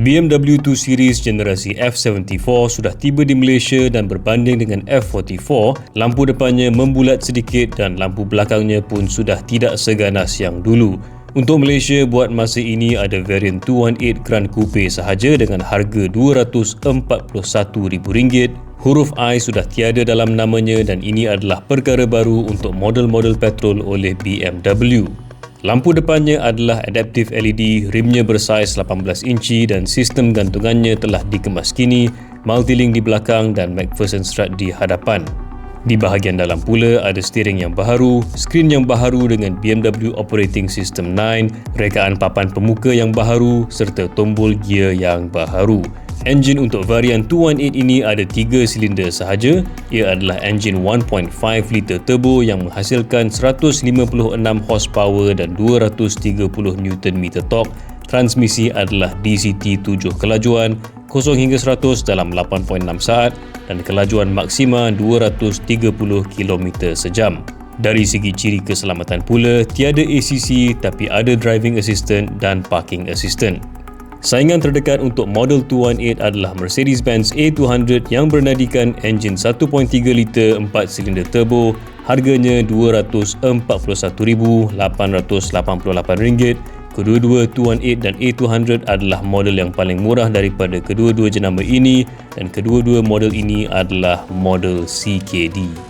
BMW 2 Series generasi F74 sudah tiba di Malaysia dan berbanding dengan F44, lampu depannya membulat sedikit dan lampu belakangnya pun sudah tidak seganas yang dulu. Untuk Malaysia, buat masa ini ada varian 218 Grand Coupe sahaja dengan harga RM241,000. Huruf I sudah tiada dalam namanya dan ini adalah perkara baru untuk model-model petrol oleh BMW. Lampu depannya adalah adaptive LED, rimnya bersaiz 18 inci dan sistem gantungannya telah dikemas kini, multilink di belakang dan McPherson strut di hadapan. Di bahagian dalam pula ada steering yang baharu, skrin yang baharu dengan BMW Operating System 9, rekaan papan pemuka yang baharu serta tombol gear yang baharu. Enjin untuk varian 218 ini ada 3 silinder sahaja. Ia adalah enjin 1.5 liter turbo yang menghasilkan 156 horsepower dan 230 Nm torque. Transmisi adalah DCT 7 kelajuan, 0 hingga 100 dalam 8.6 saat dan kelajuan maksima 230 km sejam. Dari segi ciri keselamatan pula, tiada ACC tapi ada driving assistant dan parking assistant. Saingan terdekat untuk Model 218 adalah Mercedes-Benz A200 yang bernadikan enjin 1.3 liter 4 silinder turbo. Harganya RM241,888. Kedua-dua 218 dan A200 adalah model yang paling murah daripada kedua-dua jenama ini dan kedua-dua model ini adalah model CKD.